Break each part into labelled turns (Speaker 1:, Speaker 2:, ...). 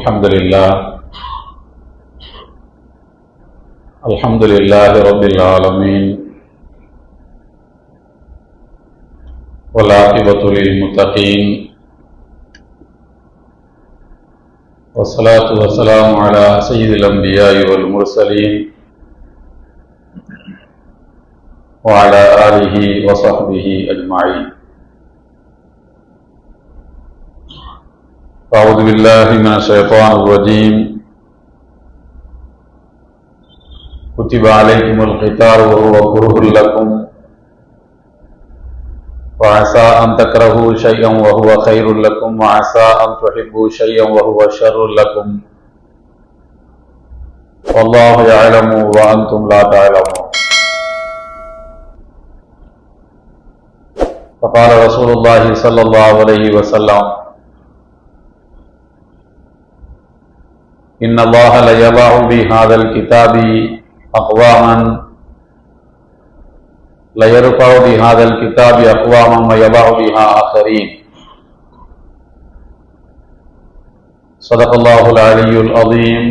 Speaker 1: الحمد لله. الحمد لله رب العالمين. والعاقبة للمتقين. والصلاة والسلام على سيد الأنبياء والمرسلين. وعلى آله وصحبه أجمعين. أعوذ بالله من الشيطان الرجيم. كتب عليكم القتال وهو كره لكم. وعسى أن تكرهوا شيئا وهو خير لكم. وعسى أن تحبوا شيئا وهو شر لكم. والله يعلم وأنتم لا تعلمون. فقال رسول الله صلى الله عليه وسلم إن الله ليضع بهذا الكتاب أقواما ليرفع بهذا الكتاب أقواما ويضع بها آخرين صدق الله العلي العظيم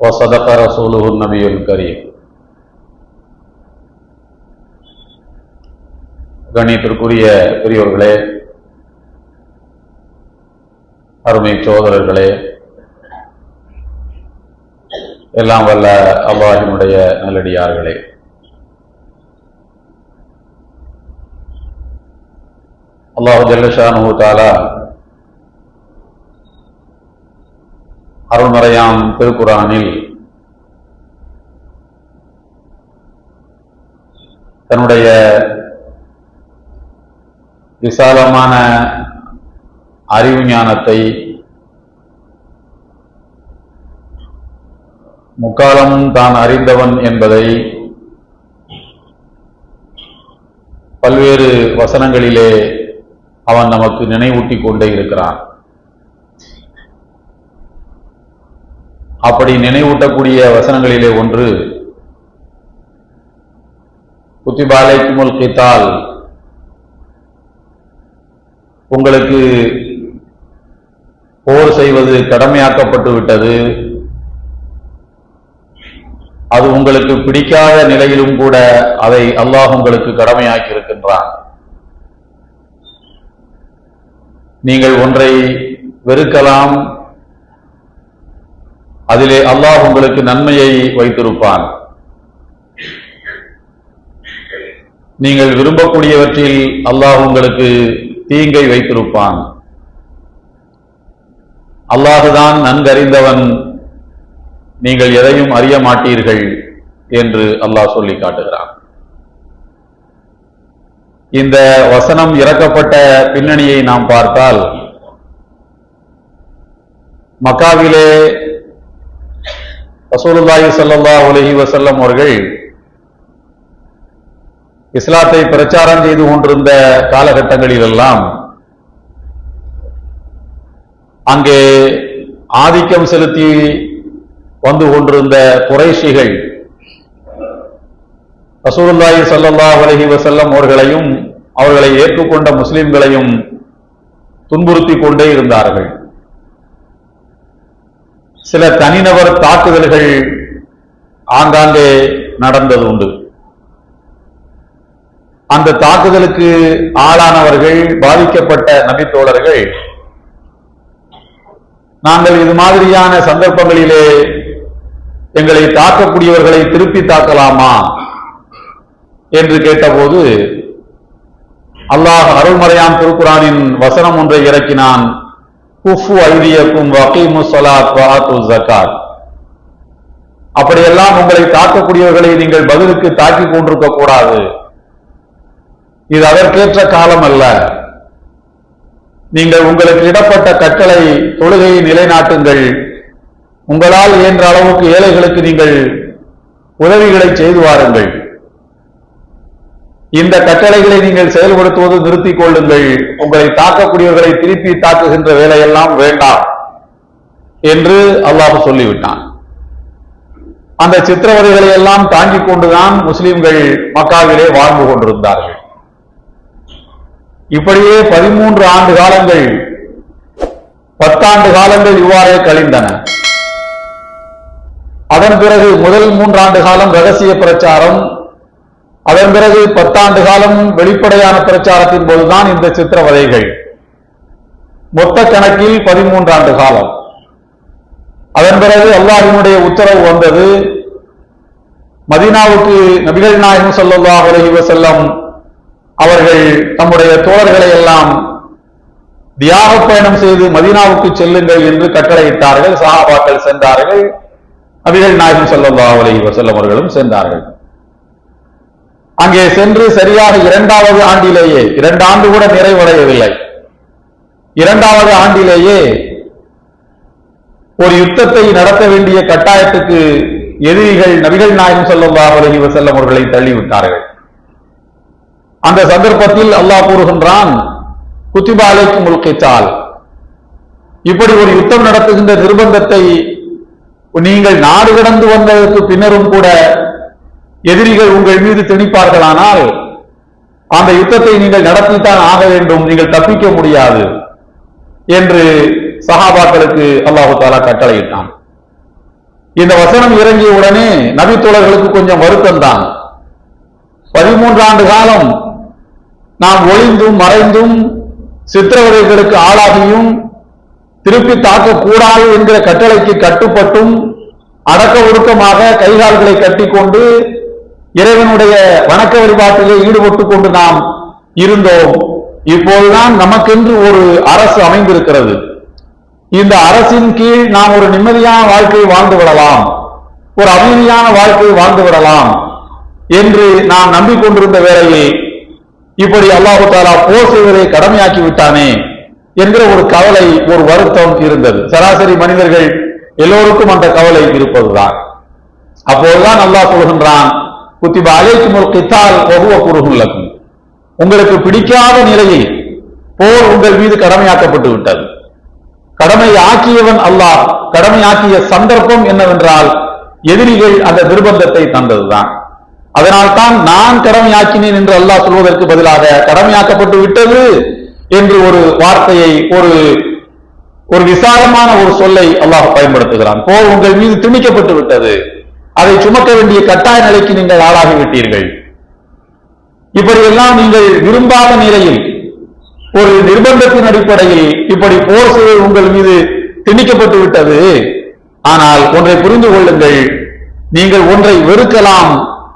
Speaker 1: وصدق رسوله النبي الكريم கணித்திற்குரிய பெரியோர்களே அருமை சோதரர்களே எல்லாம் வல்ல அல்லாஹினுடைய நல்லடியார்களே. அல்லாஹு ஜல்லஷானு தாலா அருள்மறையாம் திருக்குறானில் தன்னுடைய விசாலமான அறிவு ஞானத்தை முக்காலம் தான் அறிந்தவன் என்பதை பல்வேறு வசனங்களிலே அவன் நமக்கு நினைவூட்டி கொண்டே இருக்கிறான். அப்படி நினைவூட்டக்கூடிய வசனங்களிலே ஒன்று குத்திபாலைக்குமுல் கித்தால் உங்களுக்கு போர் செய்வது கடமையாக்கப்பட்டு விட்டது. அது உங்களுக்கு பிடிக்காத நிலையிலும் கூட அதை அல்லாஹ் உங்களுக்கு கடமையாக்கி இருக்கின்றான் நீங்கள் ஒன்றை வெறுக்கலாம். அதிலே அல்லாஹ் உங்களுக்கு நன்மையை வைத்திருப்பான். நீங்கள் விரும்பக்கூடியவற்றில் அல்லாஹ் உங்களுக்கு தீங்கை வைத்திருப்பான். அல்லாஹுதான் நன்கறிந்தவன். நீங்கள் எதையும் அறிய மாட்டீர்கள் என்று அல்லாஹ் சொல்லி காட்டுகிறான். இந்த வசனம் இறக்கப்பட்ட பின்னணியை நாம் பார்த்தால் மக்காவிலே ரசூலுல்லாஹி சல்லா உலகி வசல்லம் அவர்கள் இஸ்லாத்தை பிரச்சாரம் செய்து கொண்டிருந்த காலகட்டங்களிலெல்லாம் அங்கே ஆதிக்கம் செலுத்தி வந்து கொண்டிருந்த குறைஷிகள் ரசூலுல்லாஹி ஸல்லல்லாஹு அலைஹி வசல்லம் அவர்களையும் அவர்களை ஏற்றுக்கொண்ட முஸ்லிம்களையும் துன்புறுத்தி கொண்டே இருந்தார்கள். சில தனிநபர் தாக்குதல்கள் ஆங்காங்கே நடந்தது உண்டு. அந்த தாக்குதலுக்கு ஆளானவர்கள் பாதிக்கப்பட்ட நபித்தோழர்கள் நாங்கள் இது மாதிரியான சந்தர்ப்பங்களிலே எங்களை தாக்கக்கூடியவர்களை திருப்பி தாக்கலாமா என்று கேட்டபோது அல்லாஹ் அருள்மறையான் திருக்குறானின் வசனம் ஒன்றை இறக்கினான். குஃபு ஐதியக்கும் வகீமு சலாத் அப்படியெல்லாம் உங்களை தாக்கக்கூடியவர்களை நீங்கள் பதிலுக்கு தாக்கிக் கொண்டிருக்க கூடாது. இது அதற்கேற்ற காலம் அல்ல. நீங்கள் உங்களுக்கு இடப்பட்ட கட்டளை தொழுகையை நிலைநாட்டுங்கள். உங்களால் இயன்ற அளவுக்கு ஏழைகளுக்கு நீங்கள் உதவிகளை செய்து வாருங்கள். இந்த கட்டளைகளை நீங்கள் செயல்படுத்துவது நிறுத்திக் கொள்ளுங்கள். உங்களை தாக்கக்கூடியவர்களை திருப்பி தாக்குகின்ற வேலையெல்லாம் வேண்டாம் என்று அல்லாஹ் சொல்லிவிட்டான். அந்த சித்திரவதைகளை எல்லாம் தாங்கிக் கொண்டுதான் முஸ்லிம்கள் மக்காவிலே வாழ்ந்து கொண்டிருந்தார்கள். இப்படியே பதிமூன்று ஆண்டு காலங்கள் பத்தாண்டு காலங்கள் இவ்வாறே கழிந்தன. அதன் பிறகு முதல் மூன்றாண்டு காலம் ரகசிய பிரச்சாரம் அதன் பிறகு பத்தாண்டு காலம் வெளிப்படையான பிரச்சாரத்தின் போதுதான் இந்த சித்திரவதைகள் மொத்த கணக்கில் பதிமூன்றாண்டு காலம். அதன் பிறகு அல்லாஹினுடைய உத்தரவு வந்தது மதீனாவுக்கு நபிகள் நாயகம் ஸல்லல்லாஹு அலைஹி அவர்கள் தம்முடைய தோழர்களை எல்லாம் தியாக பயணம் செய்து மதீனாவுக்கு செல்லுங்கள் என்று கட்டளையிட்டார்கள். சஹாபாக்கள் சென்றார்கள். நபிகள் நாயகம் ஸல்லல்லாஹு அலைஹி வஸல்லம் அவர்களும் சென்றார்கள். அங்கே சென்று சரியாக இரண்டாவது ஆண்டிலேயே இரண்டு ஆண்டு கூட நிறைவடையவில்லை. இரண்டாவது ஆண்டிலேயே ஒரு யுத்தத்தை நடத்த வேண்டிய கட்டாயத்துக்கு எதிரிகள் நபிகள் நாயகம் ஸல்லல்லாஹு அலைஹி அவர்களை தள்ளிவிட்டார்கள். அந்த சந்தர்ப்பத்தில் அல்லாஹ் கூறுகின்றான் குத்திபாலைக்கு அலைக்கும் இப்படி ஒரு யுத்தம் நடத்துகின்ற நிர்பந்தத்தை நீங்கள் நாடு கடந்து வந்ததற்கு பின்னரும் கூட எதிரிகள் உங்கள் மீது திணிப்பார்களானால் அந்த யுத்தத்தை நீங்கள் நடத்தித்தான் ஆக வேண்டும் நீங்கள் தப்பிக்க முடியாது என்று சஹாபாக்களுக்கு அல்லாஹு தாலா கட்டளையிட்டான். இந்த வசனம் இறங்கிய உடனே நபித்தோழர்களுக்கு கொஞ்சம் வருத்தம் தான் பதிமூன்றாண்டு காலம் நாம் ஒளிந்தும் மறைந்தும் சித்திரவதைகளுக்கு ஆளாகியும் திருப்பி தாக்கக்கூடாது என்கிற கட்டளைக்கு கட்டுப்பட்டும் அடக்க ஒடுக்கமாக கைகால்களை கட்டிக்கொண்டு இறைவனுடைய வணக்க வழிபாட்டிலே ஈடுபட்டு கொண்டு நாம் இருந்தோம். இப்போதுதான் நமக்கென்று ஒரு அரசு அமைந்திருக்கிறது. இந்த அரசின் கீழ் நாம் ஒரு நிம்மதியான வாழ்க்கையை வாழ்ந்து விடலாம். ஒரு அமைதியான வாழ்க்கையை வாழ்ந்து விடலாம் என்று நாம் நம்பிக்கொண்டிருந்த வேளையில் இப்படி அல்லாஹு தாலா போர் செய்வதை கடமையாக்கி விட்டானே என்கிற ஒரு கவலை ஒரு வருத்தம் இருந்தது. சராசரி மனிதர்கள் எல்லோருக்கும் அந்த கவலை இருப்பதுதான். அப்போதுதான் அல்லாஹ் சொல்கின்றான் குத்திப அலைக்கும் கித்தால் ஒவ்வொரு குறுகுள்ளக்கும் உங்களுக்கு பிடிக்காத நிலையில் போர் உங்கள் மீது கடமையாக்கப்பட்டு விட்டது. கடமை ஆக்கியவன் அல்லாஹ் கடமையாக்கிய சந்தர்ப்பம் என்னவென்றால் எதிரிகள் அந்த நிர்பந்தத்தை தந்ததுதான். அதனால்தான் நான் கடமையாக்கினேன் என்று அல்லாஹ் சொல்வதற்கு பதிலாக கடமையாக்கப்பட்டு விட்டது என்று ஒரு வார்த்தையை ஒரு ஒரு விசாலமான ஒரு சொல்லை அல்லாஹ் பயன்படுத்துகிறான். போர் உங்கள் மீது திணிக்கப்பட்டு விட்டது. அதை சுமக்க வேண்டிய கட்டாய நிலைக்கு நீங்கள் ஆளாகிவிட்டீர்கள் இப்படியெல்லாம் நீங்கள் விரும்பாத நிலையில் ஒரு நிர்பந்தத்தின் அடிப்படையில் இப்படி போர் செய்வது உங்கள் மீது திணிக்கப்பட்டு விட்டது. ஆனால் ஒன்றை புரிந்து கொள்ளுங்கள். நீங்கள் ஒன்றை வெறுக்கலாம்.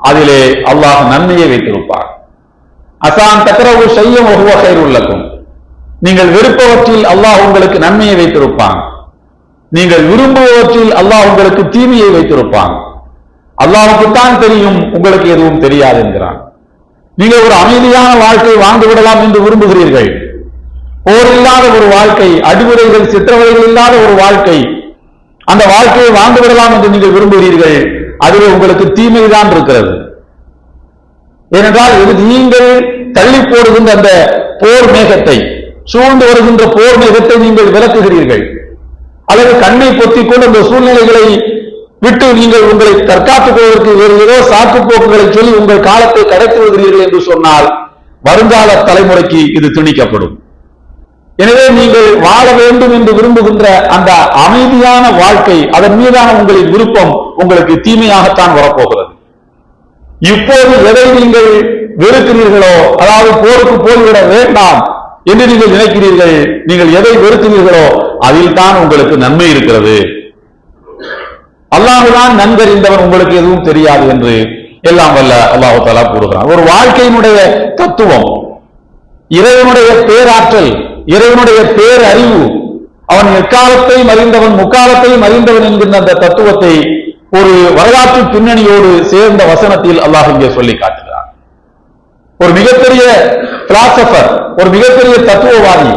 Speaker 1: அதிலே அல்லாஹ் நன்மையை வைத்திருப்பார். அசான் தக்கரவு செய்யும் ஒவ்வொரு உள்ளக்கும் நீங்கள் வெறுப்பவற்றில் அல்லாஹ் உங்களுக்கு நன்மையை வைத்திருப்பான். நீங்கள் விரும்புவவற்றில் அல்லாஹ் உங்களுக்கு தீமையை வைத்திருப்பான். அல்லாஹுக்குத்தான் தெரியும் உங்களுக்கு எதுவும் தெரியாது என்கிறான். நீங்கள் ஒரு அமைதியான வாழ்க்கை வாழ்ந்து விடலாம் என்று விரும்புகிறீர்கள். போர் இல்லாத ஒரு வாழ்க்கை அடிமுறைகள் சித்திரவதைகள் இல்லாத ஒரு வாழ்க்கை அந்த வாழ்க்கையை வாழ்ந்து விடலாம் என்று நீங்கள் விரும்புகிறீர்கள். அதிலே உங்களுக்கு தீமைதான் இருக்கிறது. ஏனென்றால் இது நீங்கள் தள்ளி போடுகின்ற அந்த போர் மேகத்தை சூழ்ந்து வருகின்ற போர் மேகத்தை நீங்கள் விளக்குகிறீர்கள். அல்லது கண்ணை பொத்திக்கொண்டு அந்த சூழ்நிலைகளை விட்டு நீங்கள் உங்களை தற்காத்துக் கொள்வதற்கு வேறு ஏதோ சாக்கு போக்குகளை சொல்லி உங்கள் காலத்தை கடத்தி வருகிறீர்கள் என்று சொன்னால் வருங்கால தலைமுறைக்கு இது திணிக்கப்படும். எனவே நீங்கள் வாழ வேண்டும் என்று விரும்புகின்ற அந்த அமைதியான வாழ்க்கை அதன் மீதான உங்களின் விருப்பம் உங்களுக்கு தீமையாகத்தான் வரப்போகிறது. இப்போது எதை நீங்கள் வெறுக்கிறீர்களோ அதாவது போருக்கு போய்விட வேண்டாம் என்று நீங்கள் நினைக்கிறீர்கள் நீங்கள் எதை வெறுக்கிறீர்களோ அதில் தான் உங்களுக்கு நன்மை இருக்கிறது. அல்லாஹுதான் நன்கறிந்தவன் உங்களுக்கு எதுவும் தெரியாது என்று எல்லாம் வல்ல அல்லாஹு தாலா கூறுகிறான். ஒரு வாழ்க்கையினுடைய தத்துவம் இறைவனுடைய பேராற்றல் இறைவனுடைய பேரறிவு அவன் எக்காலத்தையும் அறிந்தவன் முக்காலத்தையும் அறிந்தவன் என்கின்ற அந்த தத்துவத்தை ஒரு வரலாற்று பின்னணியோடு சேர்ந்த வசனத்தில் அல்லாஹ் இங்கே சொல்லி காட்டுகிறார் ஒரு மிகப்பெரிய பிலாசபர் ஒரு மிகப்பெரிய தத்துவவாதி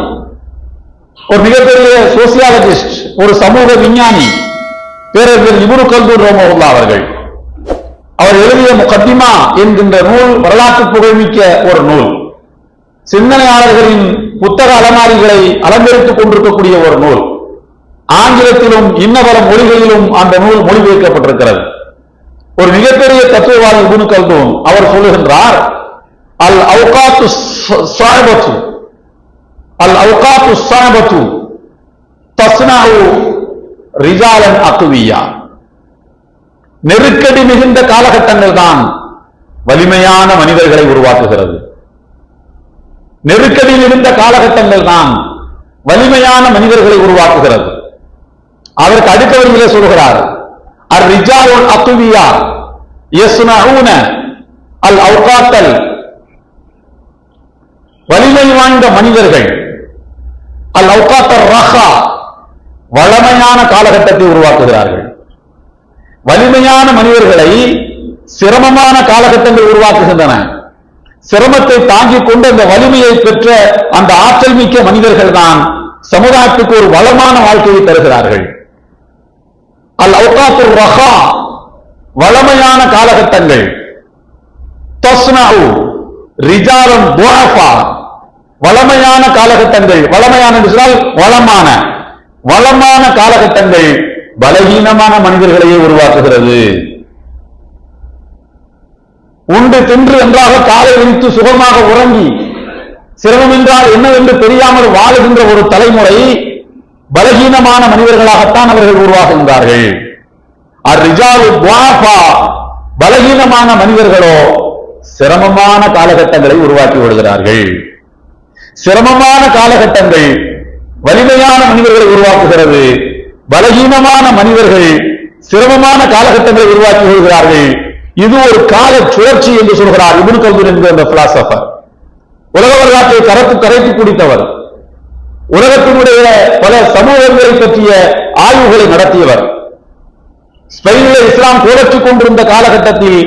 Speaker 1: ஒரு மிகப்பெரிய சோசியாலஜிஸ்ட் ஒரு சமூக விஞ்ஞானி பேரறிஞர் இவரு கல்தூர் ரோமவுல்லா அவர்கள் அவர் எழுதிய முகத்திமா என்கின்ற நூல் வரலாற்று புகழ்மிக்க ஒரு நூல். சிந்தனையாளர்களின் புத்தக அலமாரிகளை அலங்கரித்துக் கொண்டிருக்கக்கூடிய ஒரு நூல். ஆங்கிலத்திலும் இன்னவர மொழிகளிலும் அந்த நூல் மொழிபெயர்க்கப்பட்டிருக்கிறது. ஒரு மிகப்பெரிய தத்துவவாதி குணு கல்தூன் அவர் சொல்லுகின்றார் அல் அவுகாத்து சாயபத்து அல் அவுகாத்து சாயபத்து தஸ்னாவு ரிஜாலன் அக்குவியா நெருக்கடி மிகுந்த காலகட்டங்கள் தான் வலிமையான மனிதர்களை உருவாக்குகிறது. நெருக்கடியில் மிகுந்த காலகட்டங்கள் தான் வலிமையான மனிதர்களை உருவாக்குகிறது. அதற்கு அடுத்த வரியிலே சொல்கிறார். அர் ரிஜாலுல் அத்துவியா யஸ்னஊன அல் அவுகாத்தல் வலிமை வாய்ந்த மனிதர்கள். அல் அவுகாத்தர் ரஹா வளமையான காலகட்டத்தை உருவாக்குகிறார்கள். வலிமையான மனிதர்களை சிரமமான காலகட்டங்கள் உருவாக்குகின்றன. சிரமத்தை தாங்கிக் கொண்டு அந்த வலிமையை பெற்ற அந்த ஆற்றல் மிக்க மனிதர்கள் தான் சமுதாயத்துக்கு ஒரு வளமான வாழ்க்கையை தருகிறார்கள். அல் அவுகாத்து ரஹா வளமையான காலகட்டங்கள். தஸ்னாவு ரிஜாலம் துவாஃபா வளமையான காலகட்டங்கள். வளமையான சொன்னால் வளமான வளமான காலகட்டங்கள் பலகீனமான மனிதர்களையே உருவாக்குகிறது. உண்டு தின்று என்றாக காலை விரித்து சுகமாக உறங்கி சிரமம் என்றால் என்னவென்று தெரியாமல் வாழுகின்ற ஒரு தலைமுறை பலகீனமான மனிதர்களாகத்தான் அவர்கள் உருவாகின்றார்கள். அரிஜாலு துவாஃபா பலகீனமான மனிதர்களோ சிரமமான காலகட்டங்களை உருவாக்கி விடுகிறார்கள். சிரமமான காலகட்டங்கள் வலிமையான மனிதர்களை உருவாக்குகிறது. பலகீனமான மனிதர்கள் சிரமமான காலகட்டங்களை உருவாக்கி கொள்கிறார்கள் இது ஒரு கால சுழற்சி என்று சொல்கிறார் இப்னு கல்தூர் என்கிற அந்த பிலாசபர் உலக வரலாற்றை கரத்து கரைத்து குடித்தவர். உலகத்தினுடைய பல சமூகங்களை பற்றிய ஆய்வுகளை நடத்தியவர். ஸ்பெயினில் இஸ்லாம் கோலற்றிக் கொண்டிருந்த காலகட்டத்தில்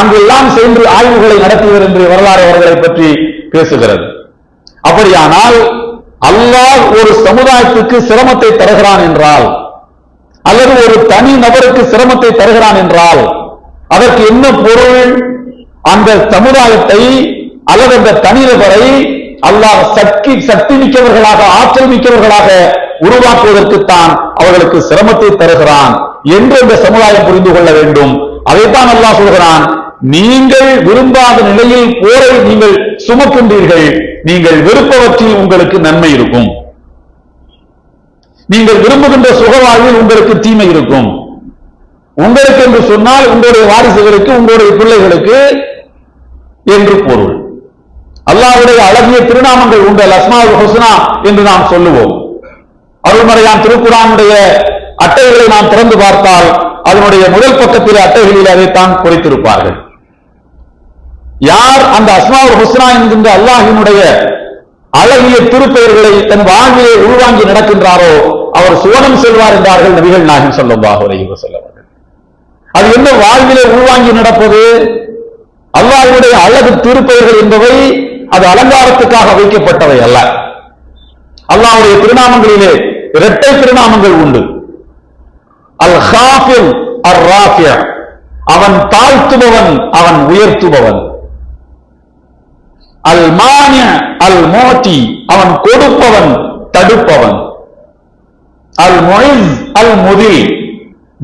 Speaker 1: அங்கெல்லாம் சென்று ஆய்வுகளை நடத்தியவர் என்று வரலாறு அவர்களை பற்றி பேசுகிறது. அப்படியானால் அல்லாஹ் ஒரு சமுதாயத்துக்கு சிரமத்தை தருகிறான் என்றால் அல்லது ஒரு தனி நபருக்கு சிரமத்தை தருகிறான் என்றால் அதற்கு என்ன பொருள்? அந்த சமுதாயத்தை அல்லது அந்த தனிநபரை அல்லாஹ் சக்தி சக்தி மிக்கவர்களாக ஆற்றல் மிக்கவர்களாக உருவாக்குவதற்குத்தான் அவர்களுக்கு சிரமத்தை தருகிறான் என்று இந்த சமுதாயம் புரிந்து கொள்ள வேண்டும். அதைத்தான் அல்லாஹ் சொல்கிறான் நீங்கள் விரும்பாத நிலையில் போரை நீங்கள் சுமக்கின்றீர்கள். நீங்கள் விருப்பவற்றில் உங்களுக்கு நன்மை இருக்கும். நீங்கள் விரும்புகின்ற சுகவாழ்வில் உங்களுக்கு தீமை இருக்கும். உங்களுக்கு என்று சொன்னால் உங்களுடைய வாரிசுகளுக்கு உங்களுடைய பிள்ளைகளுக்கு என்று பொருள். அல்லாவுடைய அழகிய திருநாமங்கள் உண்டு. அல் ஹுஸ்னா என்று நாம் சொல்லுவோம். அருள்மறையான் திருக்குறானுடைய அட்டைகளை நாம் திறந்து பார்த்தால் அதனுடைய முதல் பக்கத்தில் அட்டைகளில் அதைத்தான் குறைத்திருப்பார்கள் யார் அந்த அஸ்மாவுல் ஹுஸ்னா என்கின்ற அல்லாஹினுடைய அழகிய திருப்பெயர்களை தன் வாழ்விலே உள்வாங்கி நடக்கின்றாரோ அவர் சுவனம் செல்வார் என்றார்கள் நபிகள் நாயகம் ஸல்லல்லாஹு அலைஹி அது என்ன வாழ்விலே உள்வாங்கி நடப்பது? அல்லாஹினுடைய அழகு திருப்பெயர்கள் என்பவை அது அலங்காரத்துக்காக வைக்கப்பட்டவை அல்ல. அல்லாவுடைய திருநாமங்களிலே இரட்டை திருநாமங்கள் உண்டு. அல் ஹாஃபில் அர் ராஃபிய அவன் தாழ்த்துபவன் அவன் உயர்த்துபவன். அல் மானிய அல் மோட்டி அவன் கொடுப்பவன் தடுப்பவன். அல் மொயிஸ் அல் முதில்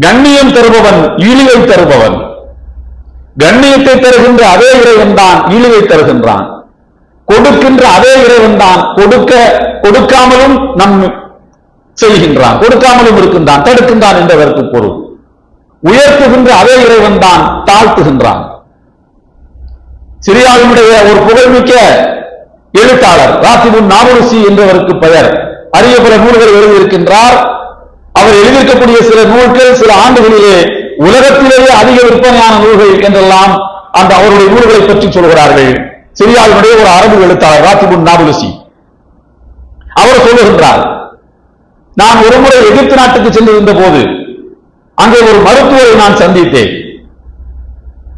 Speaker 1: கண்ணியம் தருபவன் இழிவை தருபவன். கண்ணியத்தை தருகின்ற அதே இறைவன் தான் இழிவை தருகின்றான். கொடுக்கின்ற அதே இறைவன் தான் கொடுக்க கொடுக்காமலும் நம் செய்கின்றான். கொடுக்காமலும் இருக்கின்றான் தடுக்கின்றான் என்றதற்கு பொருள். உயர்த்துகின்ற அதே இறைவன் தான் தாழ்த்துகின்றான். சிரியாவினுடைய ஒரு புகழ்மிக்க எழுத்தாளர் ராத்திபுன் நாவலுசி என்றவருக்கு பெயர். அரிய பல நூல்கள் எழுதியிருக்கின்றார். அவர் எழுதியிருக்கக்கூடிய சில நூல்கள் சில ஆண்டுகளிலே உலகத்திலேயே அதிக விற்பனையான நூல்கள் என்றெல்லாம் அந்த அவருடைய நூல்களை பற்றி சொல்கிறார்கள். சிரியாவினுடைய ஒரு அரபு எழுத்தாளர் ராத்திபுன் நாபுலசி. அவர் சொல்லுகின்றார் நான் ஒருமுறை எகிப்து நாட்டுக்கு சென்றிருந்த போது அங்கே ஒரு மருத்துவரை நான் சந்தித்தேன்.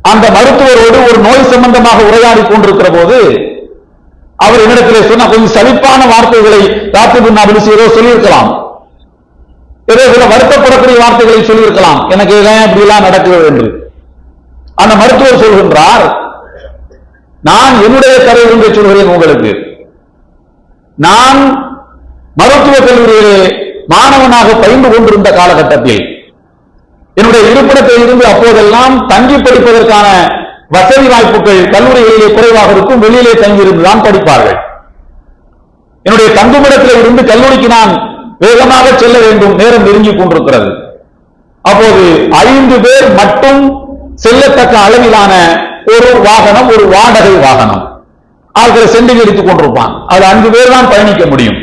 Speaker 1: அந்த மருத்துவரோடு ஒரு நோய் சம்பந்தமாக உரையாடி கொண்டிருக்கிற போது அவர் என்னிடத்தில் சொன்ன கொஞ்சம் சலிப்பான வார்த்தைகளை ராத்திபுன் நாபுலசி ஏதோ சொல்லியிருக்கலாம். ஏதோ சில வருத்தப்படக்கூடிய வார்த்தைகளை சொல்லியிருக்கலாம். எனக்கு ஏன் இப்படி எல்லாம் நடக்கிறது? என்று. அந்த மருத்துவர் சொல்கின்றார் நான் என்னுடைய கதை ஒன்றை சொல்கிறேன் உங்களுக்கு. நான் மருத்துவக் கல்லூரியிலே மாணவனாக பயின்று கொண்டிருந்த காலகட்டத்தில் என்னுடைய இருப்பிடத்தில் இருந்து அப்போதெல்லாம் தங்கி படிப்பதற்கான வசதி வாய்ப்புகள் கல்லூரிகளிலே குறைவாக இருக்கும் வெளியிலே தங்கியிருந்துதான் படிப்பார்கள். என்னுடைய தங்குமிடத்தில் இருந்து கல்லூரிக்கு நான் வேகமாக செல்ல வேண்டும் நேரம் நெருங்கிக் கொண்டிருக்கிறது. அப்போது ஐந்து பேர் மட்டும் செல்லத்தக்க அளவிலான ஒரு வாகனம் ஒரு வாடகை வாகனம். ஆட்களை சென்று எடுத்துக் கொண்டிருப்பான். அதுல அஞ்சு பேர் தான் பயணிக்க முடியும்.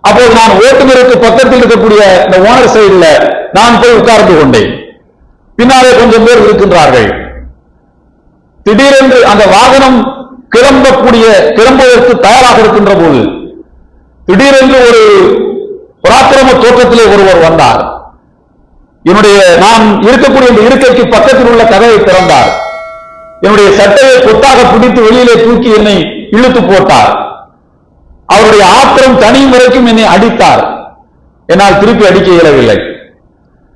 Speaker 1: அப்போது நான் ஓட்டுநருக்கு பக்கத்தில் இருக்கக்கூடிய இந்த ஓனர் சைடுல நான் போய் உட்கார்ந்து கொண்டேன். பின்னாலே கொஞ்சம் பேர் இருக்கின்றார்கள். திடீரென்று அந்த வாகனம் கிளம்பக்கூடிய கிளம்புவதற்கு தயாராக இருக்கின்ற போது திடீரென்று ஒரு பராக்கிரம தோற்றத்திலே ஒருவர் வந்தார். என்னுடைய நான் இருக்கக்கூடிய இந்த இருக்கைக்கு பக்கத்தில் உள்ள கதவை திறந்தார். என்னுடைய சட்டையை கொத்தாக பிடித்து வெளியிலே தூக்கி என்னை இழுத்து போட்டார். அவருடைய ஆத்திரம் தனி முறைக்கும் என்னை அடித்தார். என்னால் திருப்பி அடிக்க இயலவில்லை.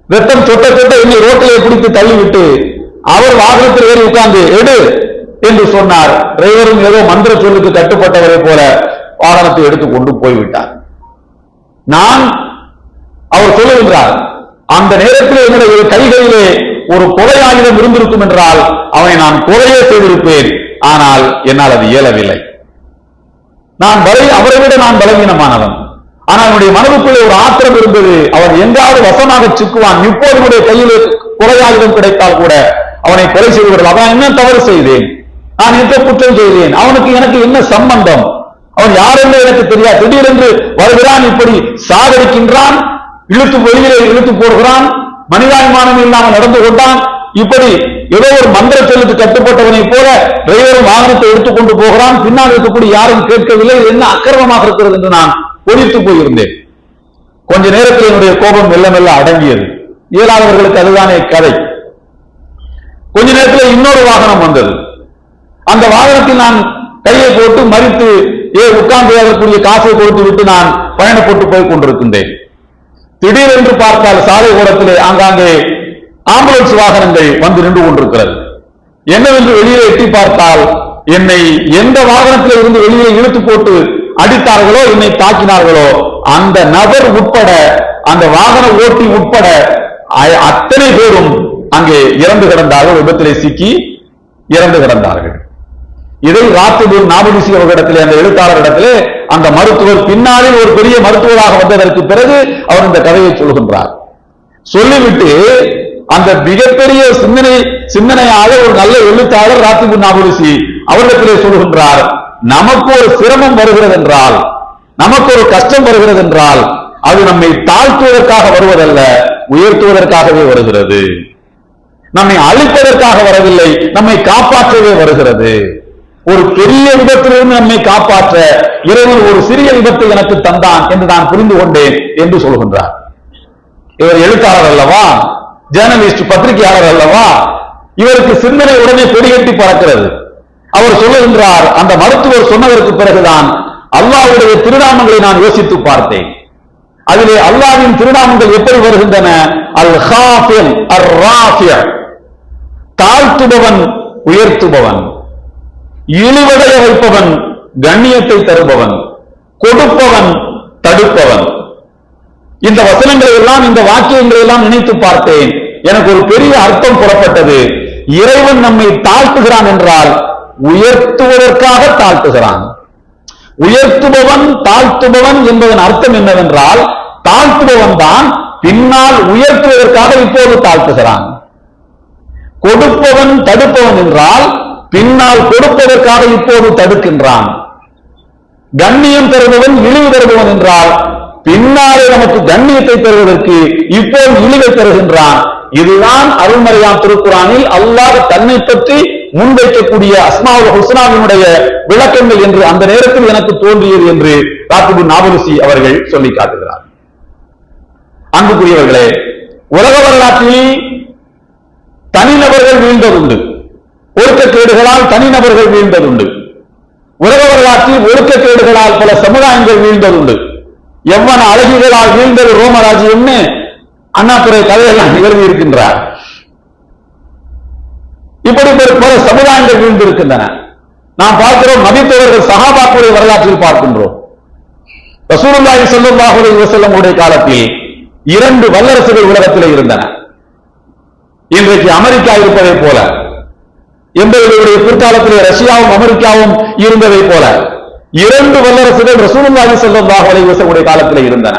Speaker 1: ரத்தம் சொட்ட சொட்ட என்னை ரோட்டிலே பிடித்து தள்ளிவிட்டு அவர் வாகனத்தில் ஏறி உட்கார்ந்து எடு என்று சொன்னார். டிரைவரும் ஏதோ மந்திர சொல்லுக்கு கட்டுப்பட்டவரை போல வாகனத்தை எடுத்து கொண்டு போய்விட்டார். நான் அவர் சொல்லுகின்றார் அந்த நேரத்தில் என்னுடைய கைகளிலே ஒரு கொலை ஆயுதம் இருந்திருக்கும் என்றால் அவனை நான் கொலையே செய்திருப்பேன். ஆனால் என்னால் அது இயலவில்லை. நான் பலை அவரை விட நான் பலவீனமானவன். ஆனால் அவனுடைய மனதுக்குள்ளே ஒரு ஆத்திரம் இருந்தது. அவன் எங்காவது வசமாக சிக்குவான். இப்போது என்னுடைய கையில் கொலையாயுதம் கிடைத்தால் கூட அவனை கொலை செய்து விடலாம் அவன் என்ன தவறு செய்தேன்? நான் எந்த குற்றம் செய்தேன்? அவனுக்கு எனக்கு என்ன சம்பந்தம்? அவன் யார் எனக்கு தெரியாது. திடீரென்று வருகிறான் இப்படி சாகடிக்கின்றான் இழுத்து வெளியிலே இழுத்து போடுகிறான். மனிதாபிமானம் இல்லாமல் நடந்து கொண்டான். இப்படி ஏதோ ஒரு மந்திர சொல்லுக்கு கட்டுப்பட்டவனை போல டிரைவரும் வாகனத்தை எடுத்துக்கொண்டு போகிறான். பின்னால் இருக்கக்கூடிய யாரும் கேட்கவில்லை. என்ன அக்கிரமமாக இருக்கிறது என்று நான் ஒழித்து போயிருந்தேன். கொஞ்ச நேரத்தில் என்னுடைய கோபம் மெல்ல மெல்ல அடங்கியது. இயலாதவர்களுக்கு அதுதானே கதை. கொஞ்ச நேரத்தில் இன்னொரு வாகனம் வந்தது. அந்த வாகனத்தில் நான் கையை போட்டு மறித்து ஏ உட்கார்ந்து காசை கொடுத்து விட்டு நான் பயணப்பட்டு போய் கொண்டிருக்கின்றேன். திடீரென்று பார்த்தால் சாலை ஓரத்திலே ஆங்காங்கே ஆம்புலன்ஸ் வாகனங்கள் வந்து நின்று கொண்டிருக்கிறது. என்னவென்று வெளியே எட்டி பார்த்தால் என்னை எந்த வாகனத்தில் இருந்து வெளியே இழுத்து போட்டு அடித்தார்களோ என்னை தாக்கினார்களோ அந்த நபர் உட்பட அந்த வாகன ஓட்டி உட்பட அத்தனை பேரும் அங்கே இறந்து கிடந்தார்கள் விபத்திலே சிக்கி இறந்து கிடந்தார்கள். இதை ராத்துபூர் நாமதிசி அவர்களிடத்திலே அந்த எழுத்தாளரிடத்திலே அந்த மருத்துவர் பின்னாளில் ஒரு பெரிய மருத்துவராக வந்ததற்கு பிறகு அவர் இந்த கதையை சொல்கின்றார். சொல்லிவிட்டு அந்த மிகப்பெரிய சிந்தனை சிந்தனையாக ஒரு நல்ல எழுத்தாளர் ராத்திபூர் நாமதிசி அவரிடத்திலே சொல்கின்றார் நமக்கு ஒரு சிரமம் வருகிறது என்றால் நமக்கு ஒரு கஷ்டம் வருகிறது என்றால் அது நம்மை தாழ்த்துவதற்காக வருவதல்ல உயர்த்துவதற்காகவே வருகிறது. நம்மை அழிப்பதற்காக வரவில்லை நம்மை காப்பாற்றவே வருகிறது. ஒரு பெரிய விபத்திலிருந்து நம்மை காப்பாற்ற இறைவன் ஒரு சிறிய விபத்தை எனக்கு தந்தான் என்று நான் புரிந்து கொண்டேன் என்று சொல்கின்றார். இவர் எழுத்தாளர் அல்லவா? ஜேர்னலிஸ்ட் பத்திரிகையாளர் அல்லவா? இவருக்கு சிந்தனை உடனே கொடிகட்டி பறக்கிறது. அவர் சொல்லுகின்றார் அந்த மருத்துவர் சொன்னதற்கு பிறகுதான் அல்லாவுடைய திருநாமங்களை நான் யோசித்து பார்த்தேன். அதிலே அல்லாவின் திருநாமங்கள் எப்படி வருகின்றன? அல் ஹாஃபில் அர் ராஃபிய தாழ்த்துபவன் உயர்த்துபவன். இழிவடைய வைப்பவன் கண்ணியத்தை தருபவன் கொடுப்பவன் தடுப்பவன். இந்த வசனங்களை எல்லாம் இந்த வாக்கியங்களை எல்லாம் நினைத்து பார்த்தேன். எனக்கு ஒரு பெரிய அர்த்தம் புறப்பட்டது. இறைவன் நம்மை தாழ்த்துகிறான் என்றால் உயர்த்துவதற்காக தாழ்த்துகிறான். உயர்த்துபவன் தாழ்த்துபவன் என்பதன் அர்த்தம் என்னவென்றால் தாழ்த்துபவன் தான் பின்னால் உயர்த்துவதற்காக இப்போது தாழ்த்துகிறான். கொடுப்பவன் தடுப்பவன் என்றால் பின்னால் கொடுப்பதற்காக இப்போது தடுக்கின்றான். கண்ணியம் தருபவன் இழிவு தருபவன் என்றால் பின்னாலே நமக்கு கண்ணியத்தை தருவதற்கு இப்போது இழிவை தருகின்றான் இதுதான் அருள்மறையாம் திருக்குறானில் அல்லாஹ் தன்னை பற்றி முன்வைக்கக்கூடிய அஸ்மாவுல் ஹுஸ்னாவினுடைய விளக்கங்கள் என்று அந்த நேரத்தில் எனக்கு தோன்றியது என்று ராத்திபு நாபுலுசி அவர்கள் சொல்லி காட்டுகிறார். அன்புக்குரியவர்களே உலக வரலாற்றில் தனிநபர்கள் வீழ்ந்ததுண்டு. ஒழுக்கக்கேடுகளால் தனிநபர்கள் வீழ்ந்ததுண்டு. உலக வரலாற்றில் ஒழுக்கக்கேடுகளால் பல சமுதாயங்கள் வீழ்ந்ததுண்டு. எவ்வன அழகிகளால் வீழ்ந்தது ரோமராஜ்யம்னு அண்ணாதுரை கதையெல்லாம் எழுதி இருக்கின்றார். இப்படி பல- சமுதாயங்கள் வீழ்ந்திருக்கின்றன. நாம் பார்க்கிறோம் நபித்தோழர்கள் சகாபாக்குடைய வரலாற்றில் பார்க்கின்றோம். ரசூலுல்லாஹி ஸல்லல்லாஹு அலைஹி வஸல்லம் உடைய காலத்தில் இரண்டு வல்லரசுகள் உலகத்தில் இருந்தன. இன்றைக்கு அமெரிக்கா இருப்பதை போல எங்களுடைய பிற்காலத்தில் ரஷ்யாவும் அமெரிக்காவும் இருந்ததை போல இரண்டு வல்லரசுகள் ரசூலுல்லாஹி ஸல்லல்லாஹு அலைஹி வஸல்லம் காலத்தில் இருந்தன.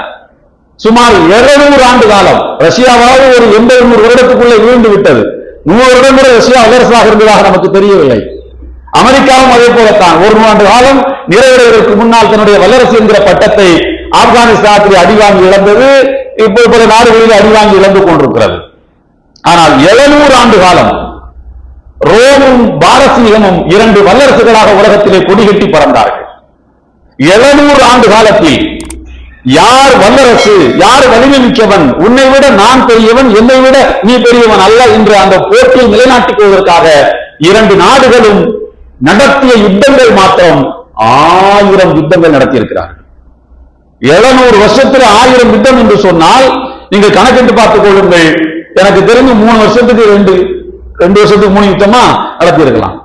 Speaker 1: சுமார் 700 ஆண்டு காலம் ரஷ்யாவாவது ஒரு எண்பது நூறு வருடத்துக்குள்ளே வீழ்ந்து விட்டது. நூறு வருடம் கூட ரஷ்யா வல்லரசாக இருந்ததாக நமக்கு தெரியவில்லை. அமெரிக்காவும் அதே போலத்தான். ஒரு நூறாண்டு காலம் நிறைவேறுவதற்கு முன்னால் தன்னுடைய வல்லரசு என்கிற பட்டத்தை ஆப்கானிஸ்தானத்தில் அடிவாங்கி இழந்தது இப்போ பல நாடுகளில் அடிவாங்கி இழந்து கொண்டிருக்கிறது. ஆனால் 700 ஆண்டு காலம் ரோமும் பாரசீகமும் இரண்டு வல்லரசுகளாக உலகத்திலே கொடிகட்டி பறந்தார்கள். 700 ஆண்டு காலத்தில் யார் வல்லரசு யார் வலிமை மிக்கவன்? உன்னை விட நான் பெரியவன் என்னை விட நீ பெரியவன் அல்ல என்று அந்த போட்டியை நிலைநாட்டிக் கொள்வதற்காக இரண்டு நாடுகளும் நடத்திய யுத்தங்கள் மாத்திரம் ஆயிரம் யுத்தங்கள் நடத்தியிருக்கிறார்கள். 700 வருஷத்துல ஆயிரம் யுத்தம் என்று சொன்னால் நீங்கள் கணக்கிட்டு பார்த்துக் கொள்ளுங்கள். எனக்கு தெரிஞ்சு மூணு வருஷத்துக்கு ரெண்டு ரெண்டு வருஷத்துக்கு மூணு யுத்தமா நடத்தி இருக்கலாம்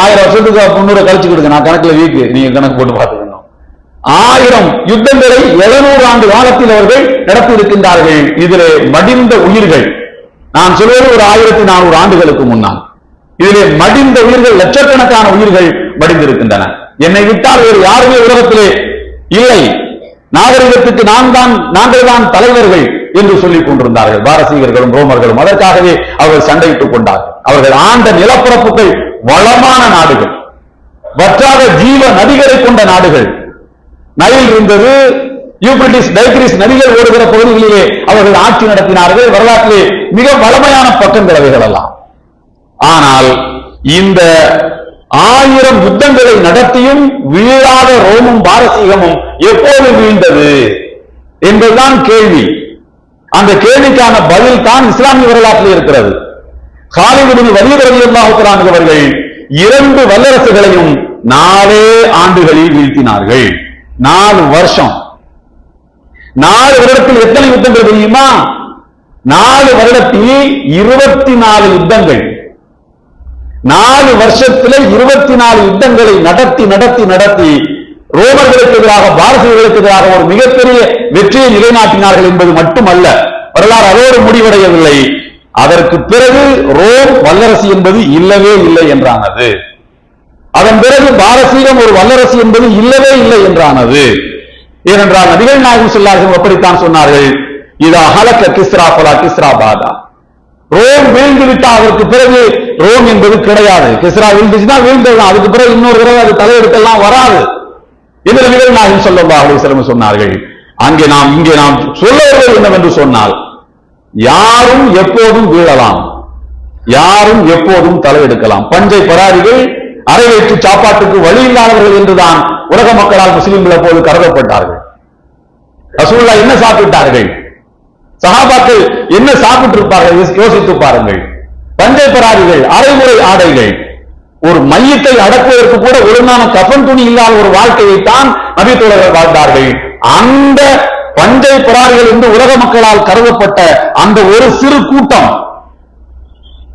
Speaker 1: ஆயிரம் வருஷத்துக்கு முன்னூறு கழிச்சுக்கிடுங்க நான் கணக்குல வீக்கு நீங்க கணக்கு போட்டு பார்த்துக்கணும். ஆயிரம் யுத்தங்களை 700 ஆண்டு காலத்தில் அவர்கள் நடத்தி இருக்கின்றார்கள். இதிலே மடிந்த உயிர்கள் நான் சொல்வது ஒரு ஆயிரத்தி நானூறு ஆண்டுகளுக்கு முன்னால். இதிலே மடிந்த உயிர்கள் லட்சக்கணக்கான உயிர்கள் மடிந்திருக்கின்றன. என்னை விட்டால் வேறு யாருமே உலகத்திலே இல்லை. நாகரிகத்துக்கு நான் தான் நாங்கள் தான் தலைவர்கள். என்று சொல்லிக் கொண்டிருந்தார்கள். பாரசீகர்களும் ரோமர்களும் அதற்காகவே அவர்கள் சண்டையிட்டுக் கொண்டார்கள். அவர்கள் ஆண்ட நிலப்பரப்புகள் வளமான நாடுகள். வற்றாத ஜீவ நதிகளை கொண்ட நாடுகள். நயில் இருந்தது யூப்ரட்டிஸ் டைக்ரிஸ் நதிகள் ஓடுகிற பகுதிகளிலே அவர்கள் ஆட்சி நடத்தினார்கள். வரலாற்றிலே மிக வளமையான பக்கங்கள் அவைகள் எல்லாம் ஆனால் இந்த ஆயிரம் யுத்தங்களை நடத்தியும் வீழாத ரோமும் பாரசீகமும் எப்போது வீழ்ந்தது? என்பதுதான் கேள்வி. அந்த கேள்விக்கான பதில் தான் இஸ்லாமிய வரலாற்றில் இருக்கிறது. காலிவுடன் வலியுறு ரலியல்லாஹு அவர்கள் இரண்டு வல்லரசுகளையும் நாலே ஆண்டுகளில் வீழ்த்தினார்கள். நாலு வருஷம். நாலு வருடத்தில் எத்தனை யுத்தங்கள் தெரியுமா? நாலு வருடத்தில் இருபத்தி நாலு யுத்தங்கள். நாலு வருஷத்துல இருபத்தி நாலு யுத்தங்களை நடத்தி நடத்தி நடத்தி ரோமர்களுக்கு எதிராக பாரசீகர்களுக்கு எதிராக ஒரு மிகப்பெரிய வெற்றியை நிலைநாட்டினார்கள் என்பது மட்டுமல்ல வரலாறு அதோடு முடிவடையவில்லை. அதற்கு பிறகு ரோம் வல்லரசு என்பது இல்லவே இல்லை என்றானது. அதன் பிறகு பாரசீகம் ஒரு வல்லரசு என்பது இல்லவே இல்லை என்றானது. ஏனென்றால் நபிகள் நாயகம் சொல்லார்கள் அப்படித்தான் சொன்னார்கள் இதா அகலக்க கிஸ்ரா பலா கிஸ்ரா பாதா. ரோம் வீழ்ந்து விட்டா அதற்கு பிறகு ரோம் என்பது கிடையாது. கிஸ்ரா வீழ்ந்துச்சுன்னா வீழ்ந்ததுதான். அதுக்கு பிறகு இன்னொரு தடவை அது தலையெடுத்தெல்லாம் வராது. என்று நபிகள் நாயகம் சொல்லல்லா அலிஸ்லம் சொன்னார்கள். அங்கே நாம் இங்கே நாம் சொல்ல வருவது என்னவென்று சொன்னால் யாரும் எப்போதும் வீழலாம். யாரும் எப்போதும் தலையெடுக்கலாம். பஞ்சை பராரிகள் அரை வைத்து சாப்பாட்டுக்கு வழி இல்லாதவர்கள் என்றுதான் உலக மக்களால் முஸ்லிம்கள் போது கருதப்பட்டார்கள். ரசூல்லா என்ன சாப்பிட்டார்கள்? சகாபாக்கள் என்ன சாப்பிட்டு இருப்பார்கள் யோசித்து பாருங்கள். பஞ்சை பராரிகள் அரைமுறை ஆடைகள் ஒரு மையத்தை அடக்குவதற்கு கூட ஒழுங்கான கபன் துணி இல்லாத ஒரு வாழ்க்கையைத்தான் நபித்தோழர்கள் வாழ்ந்தார்கள். அந்த பஞ்சை பராரிகள் என்று உலக மக்களால் கருதப்பட்ட அந்த ஒரு சிறு கூட்டம்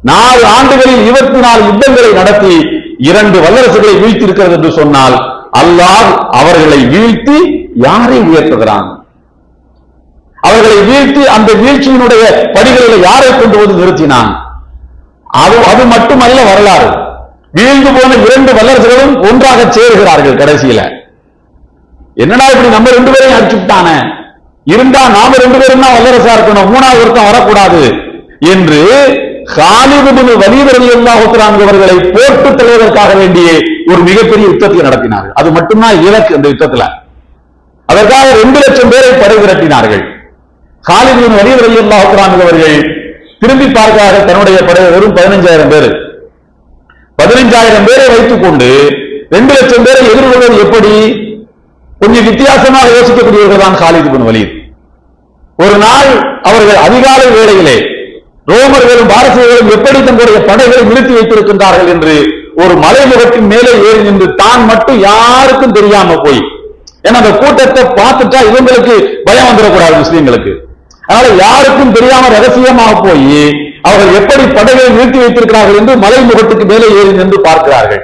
Speaker 1: நாலு ஆண்டுகளில் இருபத்தி நாலு யுத்தங்களை நடத்தி இரண்டு வல்லரசுகளை வீழ்த்திருக்கிறது என்று சொன்னால் அல்லாஹ் அவர்களை வீழ்த்தி யாரை உயர்த்துகிறான்? அவர்களை வீழ்த்தி அந்த வீழ்ச்சியினுடைய படிகளில் யாரை கொண்டு வந்து நிறுத்தினான்? அது அது மட்டுமல்ல வரலாறு. வீழ்ந்து போன இரண்டு வல்லரசுகளும் ஒன்றாக சேருகிறார்கள் கடைசியில. என்னடா இப்படி நம்ம ரெண்டு பேரையும் அடிச்சுட்டானே இருந்தா நாம ரெண்டு பேரும் தான் வல்லரசா இருக்கணும். மூணாவது ஒருத்தன் வரக்கூடாது என்று காலிபுபின் வலிதர்கள் அவர்களை போட்டு தருவதற்காக வேண்டிய ஒரு மிகப்பெரிய யுத்தத்தை நடத்தினார்கள். அது மட்டும்தான் இலக்கு அந்த யுத்தத்துல. அதற்காக ரெண்டு லட்சம் பேரை படை திரட்டினார்கள் காலிபின் வலிதர்கள் அவர்கள் திரும்பி பார்க்காத தன்னுடைய படை வெறும் பதினஞ்சாயிரம் பேர். பதினைஞ்சாயிரம் பேரை வைத்துக் கொண்டு ரெண்டு லட்சம் பேரை எதிர்கொள்வது எப்படி? கொஞ்சம் வித்தியாசமாக யோசிக்கக்கூடியவர்கள் தான் காலித் பின் வலீத். ஒரு நாள் அவர்கள் அதிகாலை வேளையிலே ரோமர்களும் பாரசீகர்களும் எப்படி தங்களுடைய படைகளை நிறுத்தி வைத்திருக்கின்றார்கள் என்று ஒரு மலைமுகத்தின் மேலே ஏறி நின்று தான் மட்டும் யாருக்கும் தெரியாம போய் ஏன்னா அந்த கூட்டத்தை பார்த்துட்டா இவங்களுக்கு பயம் வந்துடக்கூடாது முஸ்லீம்களுக்கு. அதனால யாருக்கும் தெரியாம ரகசியமாக போய் அவர்கள் எப்படி படைகளை நிறுத்தி வைத்திருக்கிறார்கள் என்று மலை முகத்துக்கு மேலே ஏறி நின்று பார்க்கிறார்கள்.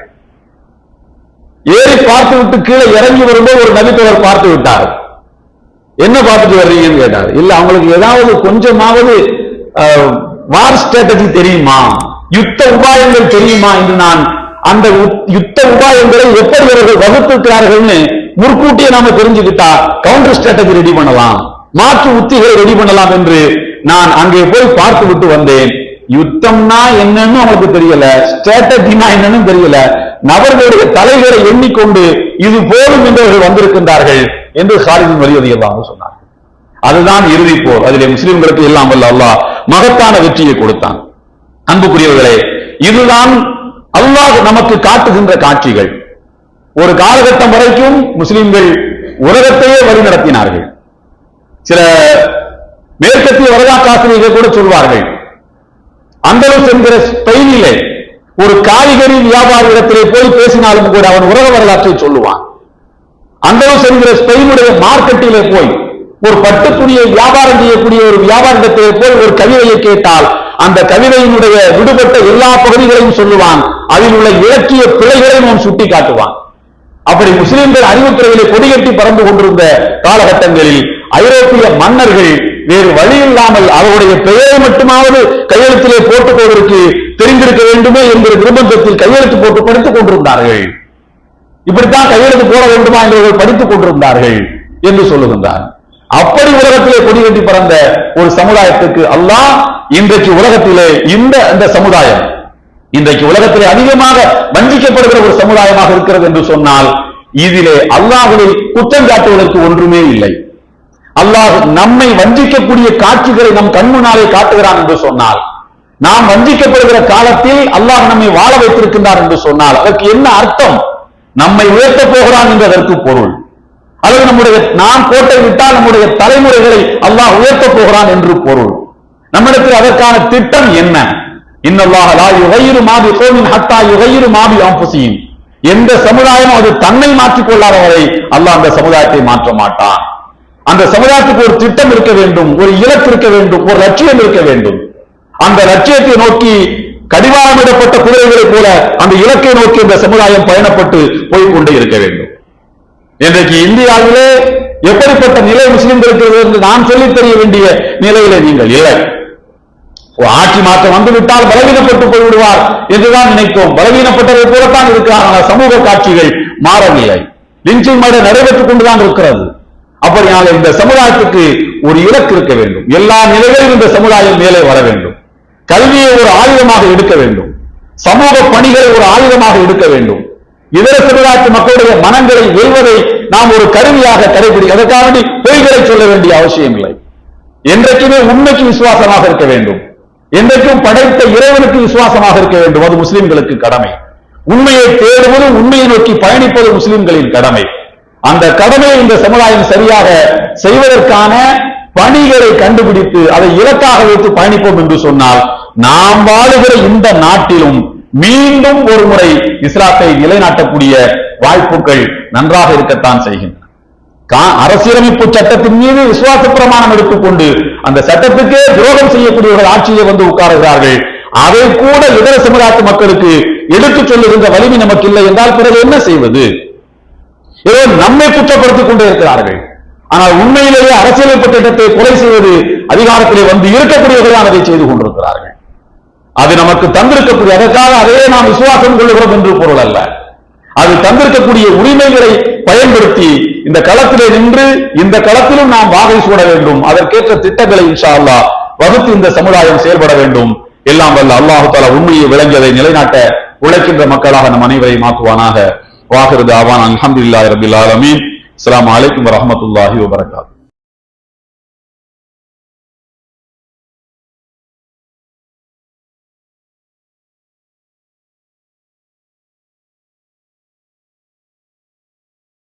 Speaker 1: ஏறி பார்த்து விட்டு கீழே இறங்கி வரும்போது ஒரு நபித்தவர் பார்த்து விட்டார். என்ன பார்த்துட்டு வர்றீங்கன்னு கேட்டார். இல்ல அவங்களுக்கு ஏதாவது கொஞ்சமாவது வார் ஸ்ட்ராட்டஜி தெரியுமா? யுத்த உபாயங்கள் தெரியுமா என்று நான் அந்த உத்- யுத்த உபாயங்களை எப்படி இவர்கள் வகுத்திருக்கிறார்கள்னு முற்கூட்டியே நாம தெரிஞ்சுக்கிட்டா கவுண்டர் ஸ்ட்ராட்டஜி ரெடி பண்ணலாம். மாற்று உத்திகளை ரெடி பண்ணலாம் என்று நான் அங்கே போய் பார்த்து விட்டு வந்தேன். யுத்தம்னா என்னன்னு அவங்களுக்கு தெரியல ஸ்ட்ராட்டஜினா என்னன்னு தெரியல. நபர்களுடைய தலைவரை எண்ணிக்கொண்டு இது போலும் என்றவர்கள் வந்திருக்கின்றார்கள் என்று சாலிதின் எல்லாம் சொன்னார். அதுதான் இறுதி போர். அதிலே முஸ்லிம்களுக்கு எல்லாம் வல்ல அல்லாஹ் மகத்தான வெற்றியை கொடுத்தான். அன்புக்குரியவர்களே இதுதான் அல்லாஹ் நமக்கு காட்டுகின்ற காட்சிகள். ஒரு காலகட்டம் வரைக்கும் முஸ்லிம்கள் உலகத்தையே வழிநடத்தினார்கள். சில மேற்கத்திய வரலாற்று ஆசிரியர்கள் கூட சொல்வார்கள். அந்தலூஸ் என்கிற ஸ்பெயினிலே ஒரு காய்கறி வியாபாரியிடத்திலே போய் பேசினாலும் கூட அவன் உலக வரலாற்றை சொல்லுவான். அந்தலூஸ் என்கிற ஸ்பெயினுடைய மார்க்கெட்டிலே போய் ஒரு பட்டு துணியை வியாபாரம் செய்யக்கூடிய ஒரு வியாபாரத்திலே போய் ஒரு கவிதையை கேட்டால் அந்த கவிதையினுடைய விடுபட்ட எல்லா பகுதிகளையும் சொல்லுவான். அதில் உள்ள இலக்கிய பிழைகளையும் அவன் சுட்டி காட்டுவான் அப்படி முஸ்லிம்கள் அறிவுத்துறையிலே கொடிகட்டி பறந்து கொண்டிருந்த காலகட்டங்களில் ஐரோப்பிய மன்னர்கள் வேறு வழி இல்லாமல் அவருடைய பெயரை மட்டுமாவது கையெழுத்திலே போட்டுக் கொள்வதற்கு தெரிந்திருக்க வேண்டுமே என்கிற நிர்பந்தத்தில் கையெழுத்து போட்டு படித்துக் கொண்டிருந்தார்கள். இப்படித்தான் கையெழுத்து போட வேண்டுமா என்று படித்துக் கொண்டிருந்தார்கள் என்று சொல்லுகின்றார். அப்படி உலகத்திலே கொடி கட்டி பறந்த ஒரு சமுதாயத்துக்கு அல்லாஹ் இன்றைக்கு உலகத்திலே இந்த இந்த சமுதாயம் இன்றைக்கு உலகத்திலே அதிகமாக வஞ்சிக்கப்படுகிற ஒரு சமுதாயமாக இருக்கிறது என்று சொன்னால் இதிலே அல்லாஹுவை குற்றம் சாட்டுவதற்கு ஒன்றுமே இல்லை. அல்லாஹ் நம்மை வஞ்சிக்கக்கூடிய காட்சிகளை நம் கண்முன்னாலே காட்டுகிறான் என்று சொன்னால் நாம் வஞ்சிக்கப்படுகிற காலத்தில் அல்லாஹ் நம்மை வாழ வைத்திருக்கின்றார் என்று சொன்னால் அதற்கு என்ன அர்த்தம்? நம்மை உயர்த்தப் போகிறான் என்று அதற்கு பொருள். அல்லது நம்முடைய நாம் கோட்டை விட்டால் நம்முடைய தலைமுறைகளை அல்லாஹ் உயர்த்தப் போகிறான் என்று பொருள். நம்மிடத்தில் அதற்கான திட்டம் என்ன? இன்னல்லாஹ் யுகையிரு மாபி கோமின் ஹத்தா யுகையிரு மாபி ஆம்புசியின் எந்த சமுதாயம் அது தன்னை மாற்றிக் கொள்ளாதவரை அல்லாஹ் அந்த சமுதாயத்தை மாற்ற மாட்டான். அந்த சமுதாயத்துக்கு ஒரு திட்டம் இருக்க வேண்டும் ஒரு இலக்கு இருக்க வேண்டும் ஒரு லட்சியம் இருக்க வேண்டும். அந்த லட்சியத்தை நோக்கி கடிவாளமிடப்பட்ட குதிரைகளைப் போல அந்த இலக்கை நோக்கி இந்த சமுதாயம் பயணப்பட்டு போய்கொண்டே இருக்க வேண்டும். இன்றைக்கு இந்தியாவிலே எப்படிப்பட்ட நிலை முஸ்லிம்களுக்கு என்று நான் சொல்லித் தெரிய வேண்டிய நிலையிலே நீங்கள் இல்லை. ஆட்சி மாற்றம் வந்துவிட்டால் பலவீனப்பட்டு போய்விடுவார் என்றுதான் நினைத்தோம். பலவீனப்பட்டதை போலத்தான் இருக்கிறார் ஆனால் சமூக காட்சிகள் மாறவில்லை. லிஞ்சிங் மடை நடைபெற்றுக் கொண்டுதான் இருக்கிறது. அப்படியாக இந்த சமுதாயத்துக்கு ஒரு இலக்கு இருக்க வேண்டும். எல்லா நிலைகளிலும் இந்த சமுதாயம் மேலே வர வேண்டும். கல்வியை ஒரு ஆயுதமாக எடுக்க வேண்டும். சமூக பணிகளை ஒரு ஆயுதமாக எடுக்க வேண்டும். இதர சமுதாயத்து மக்களுடைய மனங்களை வெல்வதை நாம் ஒரு கருவியாக கடைபிடி அதற்காக வேண்டி பொய்களை சொல்ல வேண்டிய அவசியம் இல்லை. என்றைக்குமே உண்மைக்கு விசுவாசமாக இருக்க வேண்டும். என்றைக்கும் படைத்த இறைவனுக்கு விசுவாசமாக இருக்க வேண்டும். அது முஸ்லிம்களுக்கு கடமை. உண்மையை தேடுவது உண்மையை நோக்கி பயணிப்பது முஸ்லிம்களின் கடமை. அந்த கடமையை இந்த சமுதாயம் சரியாக செய்வதற்கான பணிகளை கண்டுபிடித்து அதை இலக்காக வைத்து பயணிப்போம் என்று சொன்னால் நாம் வாழுகிற இந்த நாட்டிலும் மீண்டும் ஒரு முறை இஸ்லாத்தை நிலைநாட்டக்கூடிய வாய்ப்புகள் நன்றாக இருக்கத்தான் செய்கின்றன. கா- அரசியலமைப்பு சட்டத்தின் மீது விசுவாச பிரமாணம் எடுத்துக்கொண்டு அந்த சட்டத்துக்கே துரோகம் செய்யக்கூடியவர்கள் ஆட்சியை வந்து உட்காருகிறார்கள். அதை கூட இதர சமுதாயத்து மக்களுக்கு எடுத்துச் சொல்லுகின்ற வலிமை நமக்கு இல்லை என்றால் பிறகு என்ன செய்வது? ஏதோ நம்மை குற்றப்படுத்திக் கொண்டே இருக்கிறார்கள். ஆனால் உண்மையிலேயே அரசியலமைப்பு இடத்தை கொலை செய்வது அதிகாரத்திலே வந்து இருக்கக்கூடியவர்களான அதை செய்து கொண்டிருக்கிறார்கள். அது நமக்கு தந்திருக்கக்கூடிய அதற்காக அதையே நாம் விசுவாசம் கொள்ளுகிறோம் என்று பொருள் அல்ல. அது தந்திருக்கக்கூடிய உரிமைகளை பயன்படுத்தி இந்த களத்திலே நின்று இந்த களத்திலும் நாம் வாகை சூட வேண்டும். அதற்கேற்ற திட்டங்களை இன்ஷா அல்லாஹ் வகுத்து இந்த சமுதாயம் செயல்பட வேண்டும். எல்லாம் வல்ல அல்லாஹு தாலா உண்மையை விளங்கியதை நிலைநாட்ட உழைக்கின்ற மக்களாக நம் அனைவரையும் ஆக்குவானாக. வாகிறது ஆவான் அல்ஹம்துலில்லாஹி ரபில் ஆலமீன். அஸ்ஸலாமு அலைக்கும்